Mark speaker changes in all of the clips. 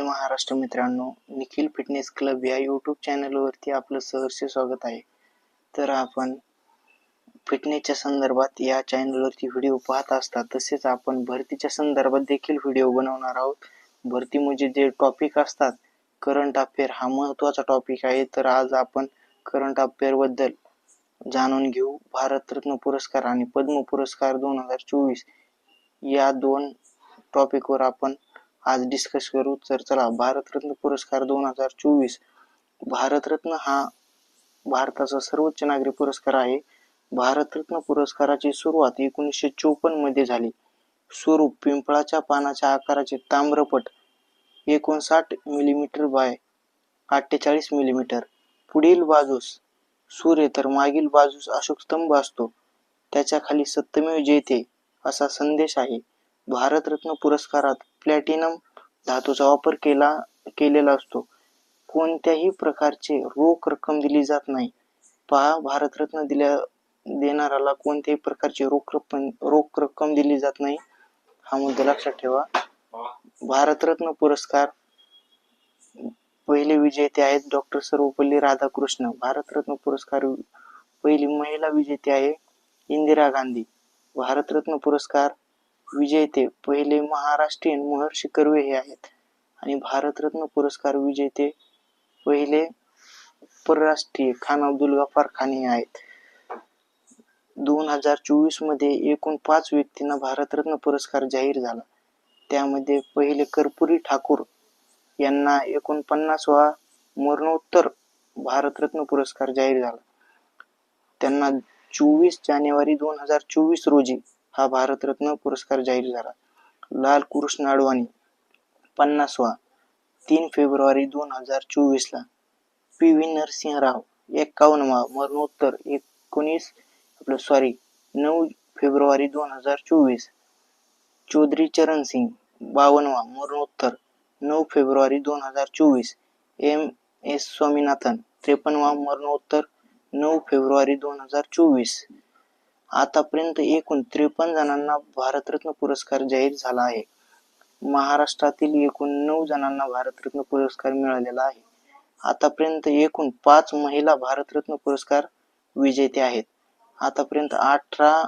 Speaker 1: जय महाराष्ट्र मित्रांनो. Nikhil fitness club या YouTube चॅनलवरती आपलं सहर्ष स्वागत आहे. तर आपण फिटनेसच्या संदर्भात या चॅनलवरती व्हिडिओ पाहत असतात तसेच आपण भरतीच्या संदर्भात देखील व्हिडिओ बनवणार आहोत. भरती म्हणजे जे टॉपिक असतात करंट अफेअर हा महत्त्वाचा टॉपिक आहे. तर आज आपण करंट अफेअरबद्दल जाणून घेऊ. भारतरत्न पुरस्कार आणि पद्म पुरस्कार दोन हजार चोवीस या दोन टॉपिकवर आपण आज डिस्कस करू तर चला भारतरत्न पुरस्कार दोन हजार चोवीस. भारतरत्न हा भारताचा सर्वोच्च नागरी पुरस्कार आहे. भारतरत्न पुरस्काराची सुरुवात एकोणीसशे चोपन्नमध्ये झाली. स्वरूप पिंपळाच्या पानाच्या आकाराचे ताम्रपट एकोणसाठ मिलीमीटर बाय अठ्ठेचाळीस मिलीमीटर पुढील बाजूस सूर्य तर मागील बाजूस अशोक स्तंभ असतो. त्याच्याखाली सत्यमेव जयते असा संदेश आहे. भारतरत्न पुरस्कारात प्लॅटिनम धातूचा वापर केला केलेला असतो. कोणत्याही प्रकारचे रोख रक्कम दिली जात नाही. पहा भारतरत्न दिल्या देणाऱ्याला कोणत्याही प्रकारची रोख रक्कम रोख रक्कम दिली जात नाही. हा मुद्दा लक्षात ठेवा. भारतरत्न पुरस्कार पहिले विजेते आहेत डॉक्टर सर्वपल्ली राधाकृष्ण. भारतरत्न पुरस्कार पहिली महिला विजेते आहे इंदिरा गांधी. भारतरत्न पुरस्कार विजेते पहिले महाराष्ट्रीयन महर्षी कर्वे हे आहेत. आणि भारतरत्न पुरस्कार विजेते पहिले परराष्ट्रीय खान अब्दुल गफार खान हे आहेत. दोन हजार चोवीसमध्ये एकूण पाच व्यक्तींना भारतरत्न पुरस्कार जाहीर झाला. त्यामध्ये पहिले कर्पुरी ठाकूर यांना एकोणपन्नासवा मरणोत्तर भारतरत्न पुरस्कार जाहीर झाला. त्यांना चोवीस जानेवारी दोन हजार चोवीस रोजी हा भारतरत्न पुरस्कार जाहीर झाला. लाल कृष्ण अडवाणी पन्नासवा तीन फेब्रुवारी दोन हजार चोवीसला पी व्ही नरसिंहराव एक्कावन्नवा मरणोत्तर एकोणीस आपलं सॉरी नऊ फेब्रुवारी दोन हजार चोवीस. चौधरी चरण सिंग बावनवा मरणोत्तर नऊ फेब्रुवारी दोन हजार चोवीस. एम एस स्वामीनाथन त्रेपन्नवा मरणोत्तर नऊ फेब्रुवारी दोन हजार चोवीस. आतापर्यंत एकूण त्रेपन्न जणांना भारतरत्न पुरस्कार जाहीर झाला आहे. महाराष्ट्रातील एकूण नऊ जणांना भारतरत्न पुरस्कार मिळालेला आहे. आतापर्यंत एकूण पाच महिला भारतरत्न पुरस्कार विजेते आहेत. आतापर्यंत अठरा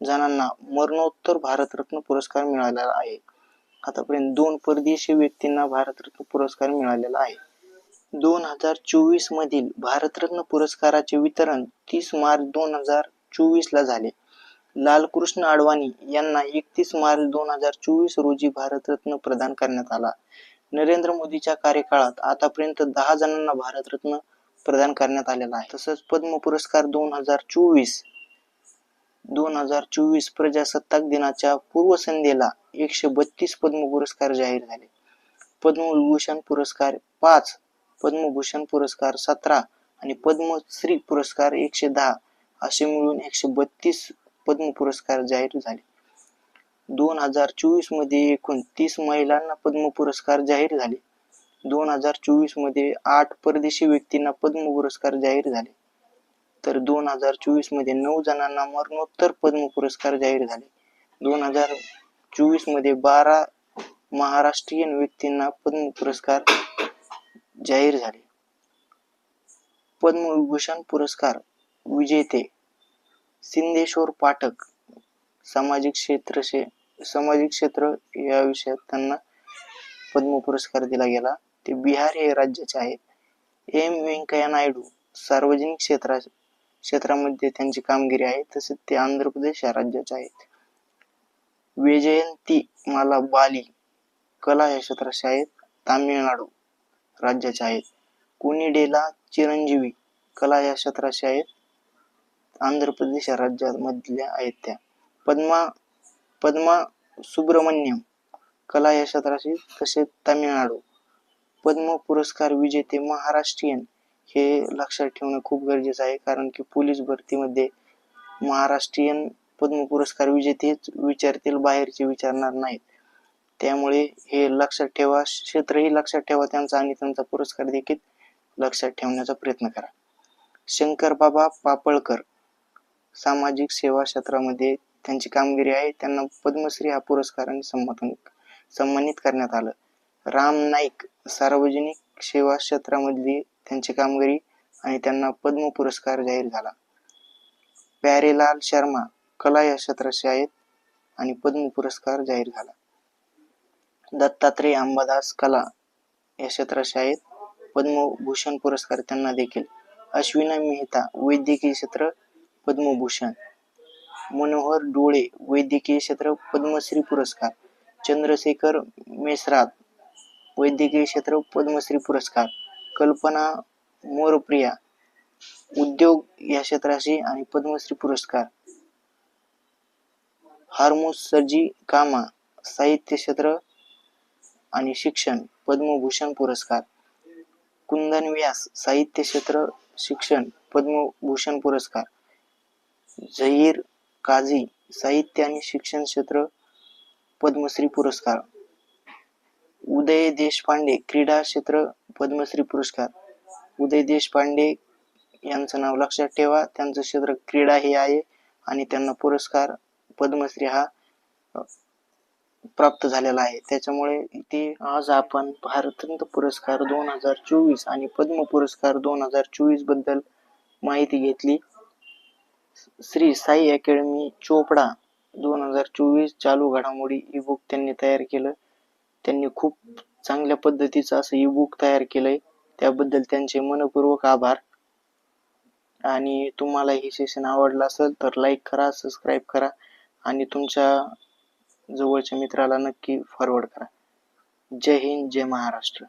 Speaker 1: जणांना मरणोत्तर भारतरत्न पुरस्कार मिळालेला आहे. आतापर्यंत दोन परदेशी व्यक्तींना भारतरत्न पुरस्कार मिळालेला आहे. दोन हजार चोवीस मधील भारतरत्न पुरस्काराचे वितरण तीस मार्च दोन हजार चोवीस ला झाले. लालकृष्ण अडवाणी यांना एकतीस मार्च दोन हजार चोवीस रोजी भारतरत्न प्रदान करण्यात आला. नरेंद्र मोदीच्या कार्यकाळात आतापर्यंत दहा जणांना भारतरत्न प्रदान करण्यात आलेला आहे. तसंच पद्म पुरस्कार दोन हजार चोवीस दोन हजार चोवीस प्रजासत्ताक दिनाच्या पूर्वसंध्येला एकशे बत्तीस पद्म पुरस्कार जाहीर झाले. पद्मविभूषण पुरस्कार पाच पद्मभूषण पुरस्कार सतरा आणि पद्मश्री पुरस्कार एकशे दहा असे मिळून एकशे बत्तीस पद्म पुरस्कार जाहीर झाले. दोन हजार चोवीसमध्ये एकूण तीस महिलांना पद्म पुरस्कार जाहीर झाले. दोन हजार चोवीसमध्ये आठ परदेशी व्यक्तींना पद्म पुरस्कार जाहीर झाले. तर दोन हजार चोवीसमध्ये नऊ जणांना मरणोत्तर पद्म पुरस्कार जाहीर झाले. दोन हजार चोवीसमध्ये बारा महाराष्ट्रीयन व्यक्तींना पद्म पुरस्कार जाहीर झाले. पद्मविभूषण पुरस्कार विजेते सिंदेश्वर पाठक सामाजिक क्षेत्र सामाजिक क्षेत्र या विषयात त्यांना पद्म पुरस्कार दिला गेला. ते बिहार हे राज्याचे आहेत. एम व्यंकय्या नायडू सार्वजनिक क्षेत्रा क्षेत्रामध्ये त्यांची कामगिरी आहे तसेच ते आंध्र प्रदेश या राज्याचे आहेत. विजयंती माला बाली कला या क्षेत्राचे आहेत. तामिळनाडू राज्याचे आहेत. कुनिडेला चिरंजीवी कला या क्षेत्राचे आहेत. आंध्र प्रदेश राज्यामधल्या आहेत त्या. पद्मा पद्मा सुब्रमण्यम कला या क्षेत्राशी तसेच तामिळनाडू. पद्म पुरस्कार विजेते महाराष्ट्रीयन हे लक्षात ठेवणं खूप गरजेचं आहे कारण की पोलीस भरतीमध्ये महाराष्ट्रीयन पद्म पुरस्कार विजेतेच विचारतील बाहेरचे विचारणार नाहीत. त्यामुळे हे लक्षात ठेवा क्षेत्रही लक्षात ठेवा त्यांचा आणि त्यांचा पुरस्कार देखील लक्षात ठेवण्याचा प्रयत्न करा. शंकरबाबा पापळकर सामाजिक सेवा क्षेत्रामध्ये त्यांची कामगिरी आहे. त्यांना पद्मश्री हा पुरस्काराने सन्मान सन्मानित करण्यात आलं. राम नाईक सार्वजनिक सेवा क्षेत्रामधली त्यांची कामगिरी आणि त्यांना पद्म पुरस्कार जाहीर झाला. प्यारेलाल शर्मा कला या क्षेत्राचे आहेत आणि पद्म पुरस्कार जाहीर झाला. दत्तात्रय अंबादास कला या क्षेत्राचे आहेत. पद्मभूषण पुरस्कार त्यांना देखील. अश्विना मेहता वैद्यकीय क्षेत्र पद्मभूषण मनोहर डोळे वैद्यकीय क्षेत्र पद्मश्री पुरस्कार चंद्रशेखर मेसरात वैद्यकीय क्षेत्र पद्मश्री पुरस्कार कल्पना मोरप्रिया उद्योग या क्षेत्राशी आणि पद्मश्री पुरस्कार हार्मोस सर्जी कामा साहित्य क्षेत्र आणि शिक्षण पद्मभूषण पुरस्कार कुंदन व्यास साहित्य क्षेत्र शिक्षण पद्मभूषण पुरस्कार झहीर काझी साहित्य आणि शिक्षण क्षेत्र पद्मश्री पुरस्कार. उदय देशपांडे क्रीडा क्षेत्र पद्मश्री पुरस्कार. उदय देशपांडे यांचं नाव लक्षात ठेवा. त्यांचं क्षेत्र क्रीडा हे आहे आणि त्यांना पुरस्कार पद्मश्री हा प्राप्त झालेला आहे. त्याच्यामुळे ते आज आपण भारतरत्न पुरस्कार दोन हजार चोवीस आणि पद्म पुरस्कार दोन हजार चोवीसबद्दल माहिती घेतली. श्री साई अकॅडमी चोपडा दोन हजार चोवीस चालू घडामोडी ई बुक त्यांनी तयार केलं. त्यांनी खूप चांगल्या पद्धतीचं असं ई बुक तयार केलंय. त्याबद्दल त्यांचे मनपूर्वक आभार. आणि तुम्हाला हे सेशन आवडलं असेल तर लाईक करा सबस्क्राईब करा आणि तुमच्या जवळच्या मित्राला नक्की फॉरवर्ड करा. जय हिंद जय महाराष्ट्र.